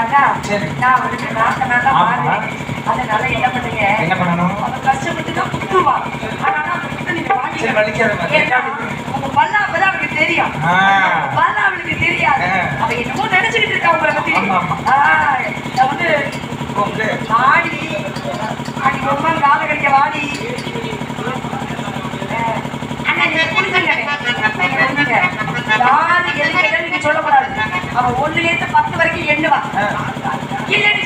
ராஜா. நான் ஆமா. மாறுறேன் அதனால என்ன பண்ணுங்க? என்ன பண்ணணும்? அவன் கஷ்டப்பட்டு தான் குத்துவான் ஆனா குத்து நீங்க சரி, வலிக்காத வாங்கிக்க மாதிரி. ஏன்னா உங்க பல்லா அப்பதான் அவனுக்கு தெரியும். பல்லா அவனுக்கு தெரியாது. ஆ. அவன் என்னமோ நினைச்சுக்கிட்டு இருக்கா உங்களை பத்தி. வந்து வாடி. அடி ரொம்ப கால கடிக்க வாடி. சொல்லக்கூடாது. அவன் ஒண்ணுல இருந்து பத்து வரைக்கும் எண்ணுவான் இல்லைன்னு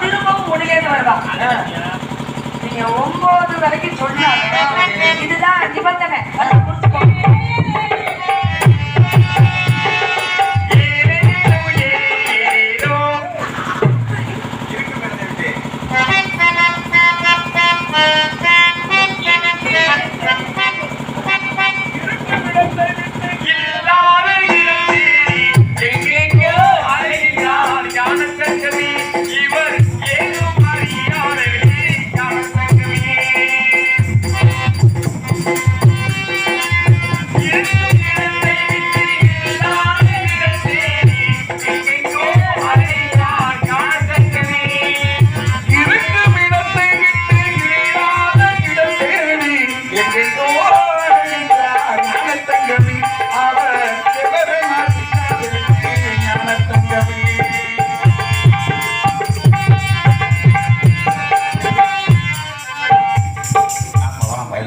திரும்பவும் நீங்க ஒன்பது வரைக்கும் சொன்னாங்க. இதுதான் அதை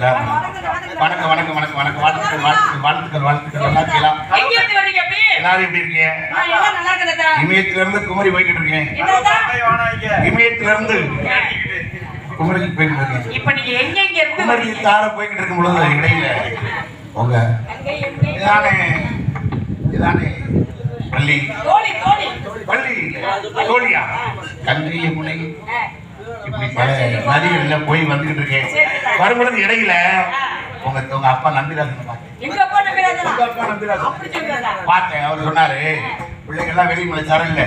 வணக்கம் வணக்கம் வணக்கம் வணக்கம் வாழ்த்துக்கள் வாழ்த்துக்கள் வாழ்த்துக்கள் வாழ்த்துக்கள் நல்லா இருக்கலாம்? எல்லாரும் எப்படி இருக்கீங்க. இமயத்துல இருந்து குமரி போய்கிட்டு இருக்கேன்? இமயத்துல இருந்து குமரிக்கு போய்கிட்டு இருக்கேன் இப்ப நீங்க எங்க எங்க இருந்து குமரி? தார போய்கிட்டு இருக்கும் பொழுது இடையில உங்க? இதானே இதானே பள்ளி. பள்ளி தோழியா கன்றிய முனை. இப்படி பல நதிகள்ல போய் வந்துகிட்டு இருக்கேன். வரும்பொழுது இடையில உங்க உங்க அப்பா நம்பிராஜன் பார்த்தேன்? பார்த்தேன். அவர் சொன்னாரு பிள்ளைங்க எல்லாம் வெளிமலை சரல்ல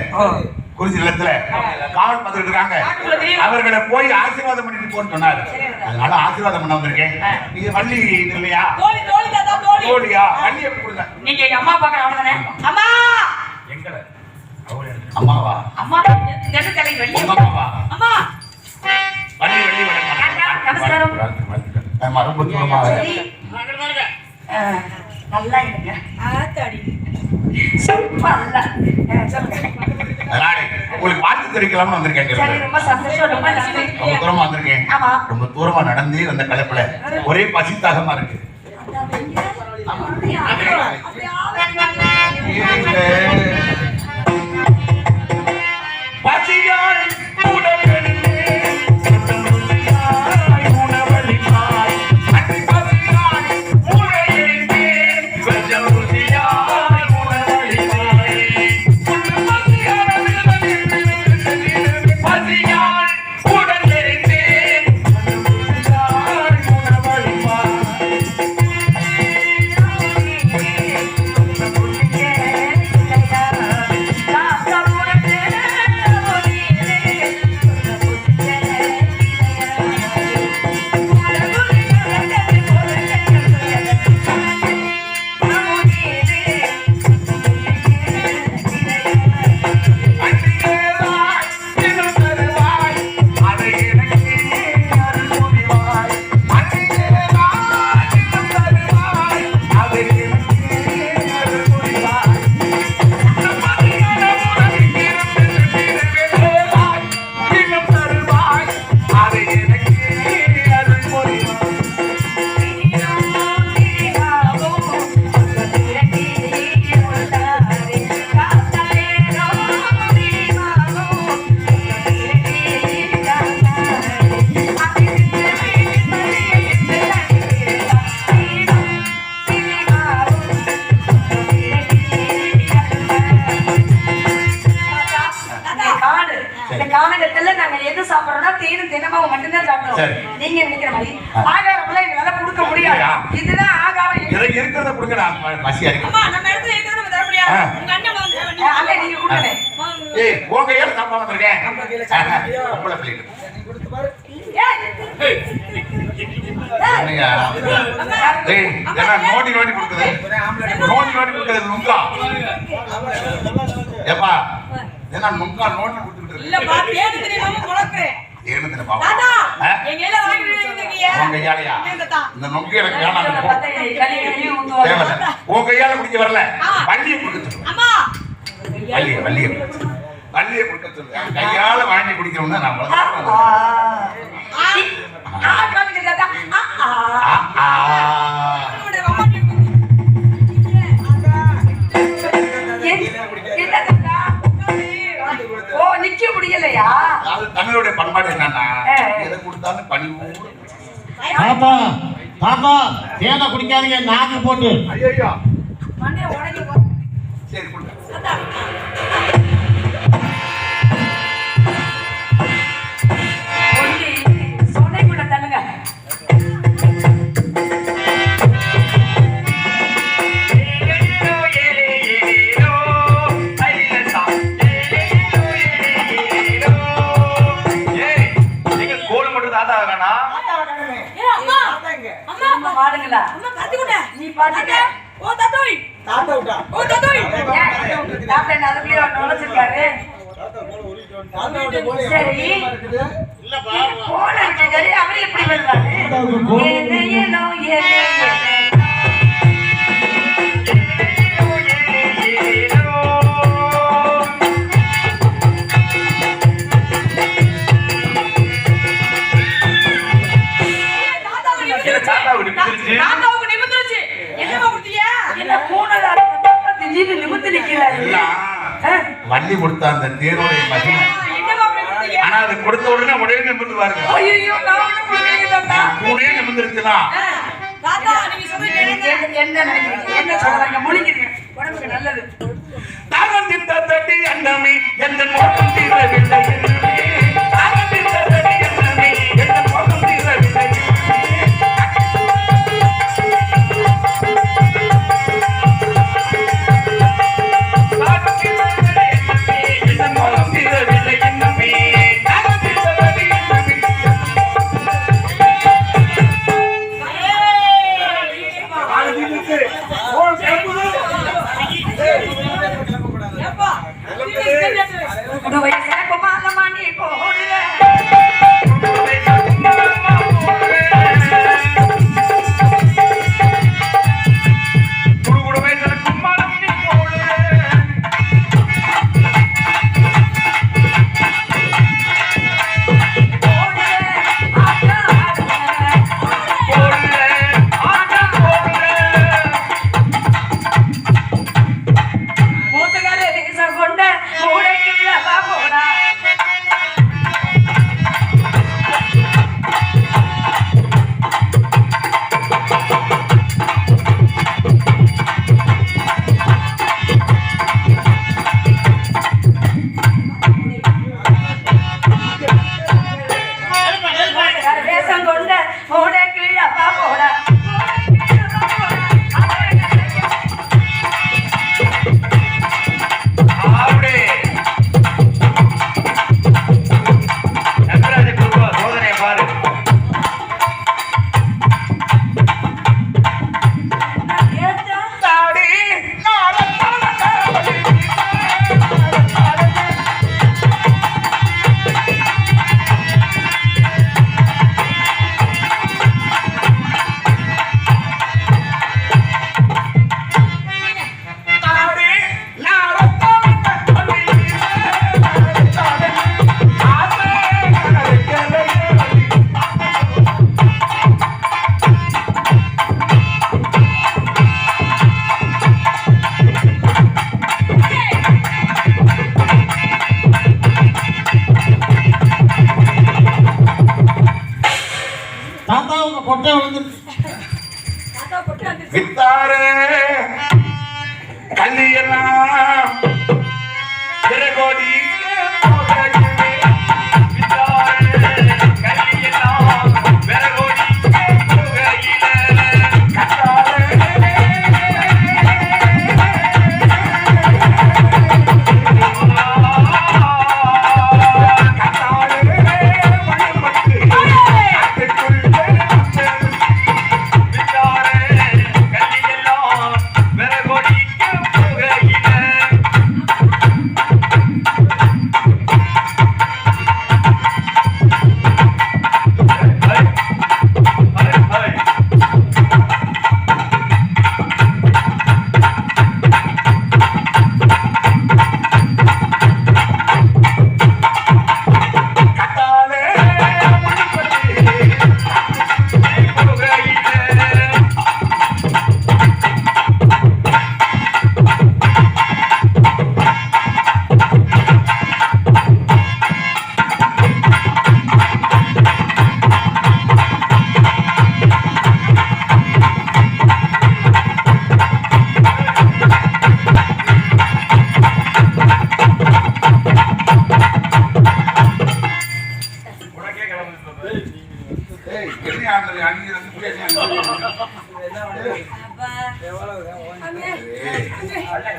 குறிச்சி நிலத்துல காவல் பார்த்துட்டு இருக்காங்க. அவர்களை போய் ஆசீர்வாதம் பண்ணிட்டு போன்னு சொன்னாரு. அதனால ஆசீர்வாதம் பண்ண வந்திருக்கேன். நீங்க வள்ளி இது இல்லையா. தோழியா? வள்ளி எப்படி கொடுங்க? நீங்க எங்க அம்மா பாக்குற அவ்வளவுதானே? அம்மா! எங்களை அம்மாவா? அம்மா அம்மாவா? அம்மா! நமஸ்காரம். ரொம்ப நல்லா இருங்க ஆத்தாடி உங்களுக்கு வாழ்த்து தெரிவிக்கலாம்னு வந்திருக்கேன் ரொம்ப சந்தோஷம் ரொம்ப ரொம்ப தூரமா வந்திருக்கேன் ரொம்ப தூரமா நடந்து வந்த கலப்புல ஒரே பசித்தாகமா இருக்கு அப்படியா? நோட்டி நோட்டி கொடுக்குது? நோட்டி நோட்டி கொடுக்குது நுங்கா? ஏப்பா ஏன்னா நுங்கா நோட்டி கொடுத்துட்டு இருக்கு ஏன்னு தெரியுமா உங்க கையாலையா? இந்த நொங்கு எனக்கு வேணாம் உன் கையால குடிக்க வரல. வள்ளியை கொடுக்குது வள்ளியை வள்ளியை தண்ணியை கொடுக்க சொல்லு. கையால வாங்கி குடிக்கிறோம்னா நாம ஓ நிக்க முடியலையா? அது தமிழோட பண்பாடு என்னன்னா எதை கொடுத்தாலும் பணிவோடு பாப்பா பாப்பா தேனை குடிக்காதீங்க நாங்க போட்டு. ஐயோ இன்னமே எந்த மோகம் தீரவில்லை. என்று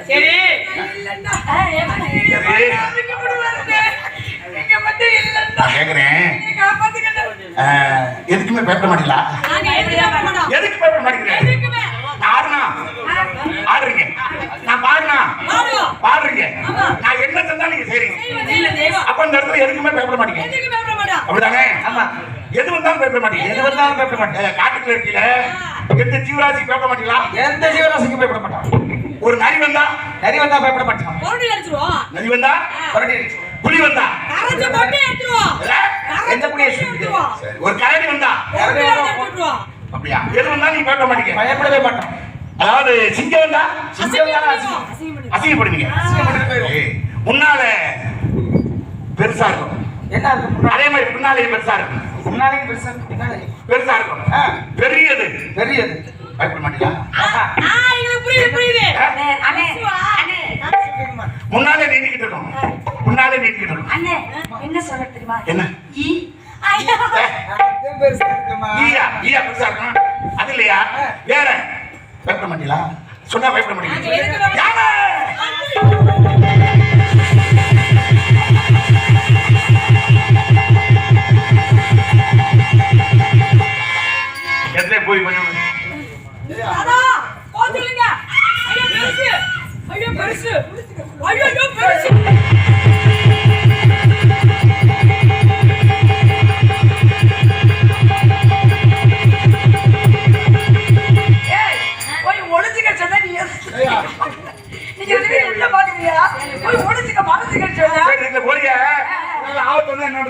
அங்கேயே எதுக்குமே பயப்பட மாட்டீங்களா? எதுக்கு பயப்பட மாட்டேங்கிறேன் ஆடுனா? ஆடுறீங்க. நான் பாடுனா? பாடுறீங்க. நான் என்ன செஞ்சாலும் நீங்க செய்றீங்க. அப்ப இந்த இடத்துல எதுக்குமே பயப்பட மாட்டீங்க. அப்படிதானே? ஆமா. எது வந்தாலும் பயப்பட மாட்டீங்க. எது வந்தாலும் பயப்பட மாட்டேன் அஹ், காட்டுக்குள்ள இருக்கீல. எந்த ஜீவராசி பயப்பட மாட்டீங்களா? எந்த ஜீவராசிக்கும் பயப்பட மாட்டான் ஒரு நரி வந்தா? நரி வந்தா பயப்பட மாட்டான் பொருள் அடிச்சிருவோம். நரி வந்தா? புரட்டி அடிச்சு. புலி வந்தா? கரைச்சு போட்டு. இல்ல? எந்த எடுத்துருவோம். சரி. ஒரு கரடி வந்தா. அப்படியா? எது வந்தாலும் நீ பயப்பட மாட்டீங்க. பயப்படவே மாட்டான் அதாவது சிங்கம் வந்தா சிங்கம் தானே அசிங்கம் பண்ணிடுவோம். அசிங்கப்படுவீங்க முன்னால பெருசா இருக்கும். என்ன அது மாதிரி பின்னாலே பெருசா இருக்கும். முன்னாடிக்கு பெருசா பெருசா இருக்கும். பெரியது. பெரியது. பயப்பட மாட்டீங்களா ஆ, எங்களுக்கு புரியுது, புரியுது. அண்ணே, அண்ணே, அண்ணே, முன்னாலே நீட்டிக்கிட்டு இருக்கும். முன்னாலே நீட்டிக்கிட்டு இருக்கும். அண்ணே, என்ன சொல்ல தெரியுமா? என்ன? ஈ. ஐயா. ஈயா ஈயா பெருசா இருக்கும். அது இல்லையா? வேற. பயப்பட மாட்டீங்களா சொன்னா பயப்பட நாங்க மாட்டீங்க எதுக்கு பயப்பட- யானை! எத்தனை போய் போத்துடுங்க. ஐயோ, பெருசு. ஐயோ, பெருசு. ஐயோ, பெருசு. சரி இந்த போறிய ஆபத்து வந்தா என்ன.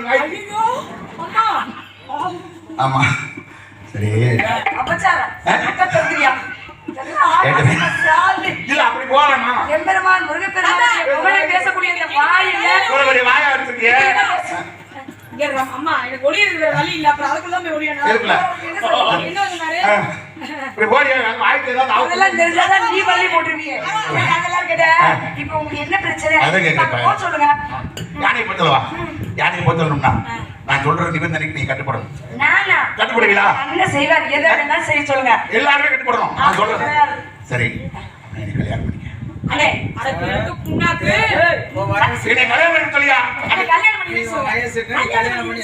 ஆமா. சரி. அப்படி போகலாமா? எம்பெருமான் முருகப்பெருமான் பேசக்கூடிய வாயில. வாயா வச்சிருக்கிய அம்மா. எனக்கு ஒளி இருக்கிற வழி இல்ல. அப்புறம் அதுக்குள்ள போய் இருக்குல்ல? என்ன சொல்றது? என்ன சொன்னாரு இப்படி போறிய வாய்க்கு ஏதாவது ஆபத்து அதெல்லாம் தெரிஞ்சாதான் நீ வள்ளி போட்டுருவீங்க அதெல்லாம் கேட்டேன் இப்போ உங்களுக்கு என்ன பிரச்சனை. நாங்க போக சொல்லுங்க. யானையை பொறுத்தலவா யானையை பொறுத்தலணும்னா நான் சொல்ற நிபந்தனைக்கு நீ கட்டுப்படணும். நானா? கட்டுப்படுவீங்களா? அண்ணன் செய்வார்? எதை வேணாலும் செய்ய சொல்லுங்க. எல்லாருமே கட்டுப்படணும். நான் சொல்றேன் சரி. நீ கல்யாணம் பண்ணிக்க. அண்ணே. அதுக்கு புண்ணாக்கு என்னை கல்யாணம் பண்ணி சொல்லியா? அண்ணே, கல்யாணம் பண்ணி சொல்லுங்க கல்யாணம் பண்ணி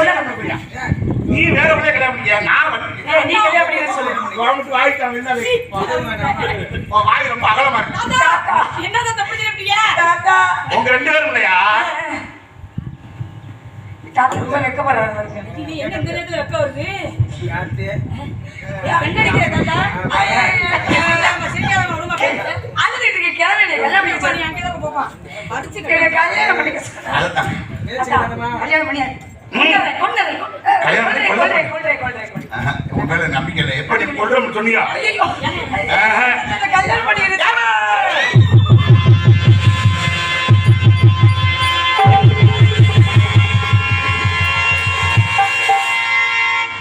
கல்யாணம் பண்ணி நீ வேற பிள்ளைய கல்யாணம் பண்ணிக்க நான் நீ கல்யாணம் பண்ணி சொல்லுங்க கவர்மெண்ட் வாய்க்கு அவன் என்ன வை? உன் வாய் ரொம்ப அகலமா இருக்கு. என்னதான் தப்பு தாத்தா. உங்க ரெண்டு பேரும் இல்லையா? கல்யாணம் பண்ணிக்க கல்யாணம் பண்ணியாரு. கொண்டுறேன், நம்பிக்கை இல்லை எப்படி கொள்றோம்னு சொன்னியா கல்யாணம்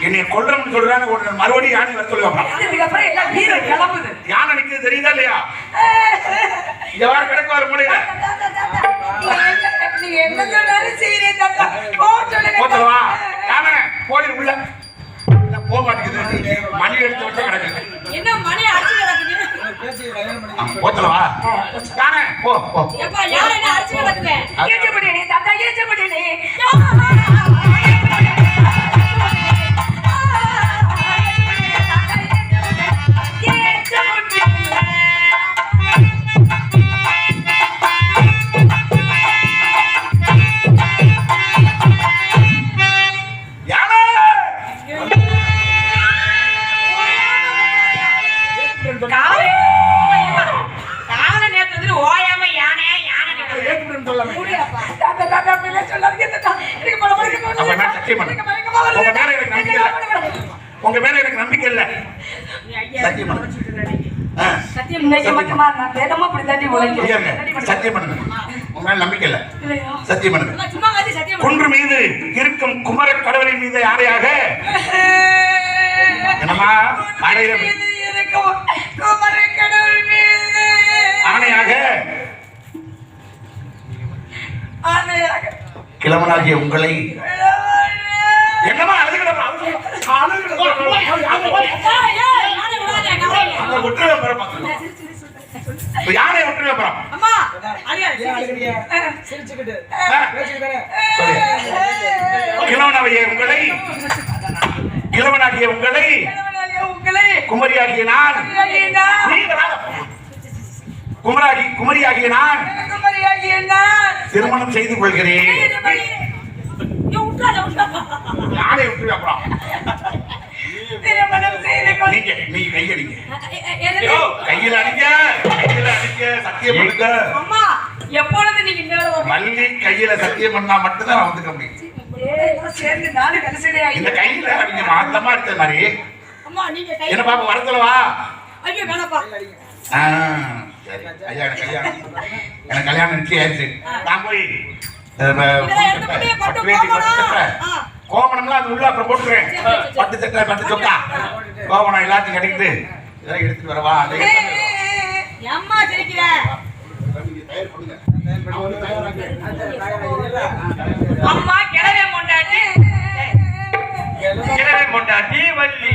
என்னை கொல்றோம்னு சொல்றாங்க உடனே மறுபடியும் யானை வர சொல்லுவாங்க இதுக்கப்புறம் எல்லாம் வீரம் கிளம்புது. யானை நிக்கிறது தெரியுதா இல்லையா இந்த வாரம் கிடக்கு வர முடியல நீங்க என்ன- சொன்னாலும் செய்றேன் தாத்தா. யானை கோயில் உள்ள. போக மாட்டேங்குது. மணி எடுத்து வச்சா கிடக்குது என்ன மணி அடிச்சு கிடக்குது? போத்தலவா யானை போ போ. யார் என்ன அடிச்சு கிடக்குது? ஏச்சப்படியனே, தாத்தா, ஏச்சப்படியனே. யானை சத்தியம். உங்க மேல எனக்கு நம்பிக்கை இல்ல. உங்க மேல எனக்கு நம்பிக்கை இல்ல. சத்தியம்? பண்ணுங்க மேல நம்பிக்கை இல்லை? சத்தியம்? பண்ணுங்க. குன்று மீது இருக்கும் குமர கடவுளின் மீது யாரையாக? அடையிற ஆணையாக. கிழவனாகிய உங்களை அவனை ஒற்றுமை பிறப்பான் யானை ஒற்றுமை பிறப்பான் இளவனாகிய உங்களை குமரியாகிய நான் குமராகி குமரியாகிய நான் திருமணம் செய்து கொள்கிறேன். யானை விட்டுருவேன் அப்புறம் நீங்க கையடிங்க. யோ, கையில அடிங்க கையில அடிங்க சத்தியம் பண்ணுங்க. அம்மா எப்பொழுது நீங்க? மல்லி கையில சத்தியம் பண்ணா மட்டும்தான் நான் வந்துக்க முடியும். சேர்ந்து. இந்த கையில நீங்க மாத்தமா இருக்க மாதிரி. அம்மா நீங்க கை என்ன பாப்பா வரத்துலவா ஐயோ வேணாப்பா ஆ, சரி. ஐயா எனக்கு கல்யாணம். எனக்கு கல்யாணம் நிச்சயம் ஆயிடுச்சு. நான் போய். கோமணம்லாம் அது உள்ள அப்புறம் போட்டுருவேன். பட்டு சட்டை பட்டு சொக்கா. கோமணம் எல்லாத்தையும் கட்டிக்கிட்டு இதெல்லாம் எடுத்துட்டு வரவா. அம்மா சிரிக்கிற. அம்மா கிளவே கொண்டாட்டி கிழவன் கொண்டாட்டி வள்ளி.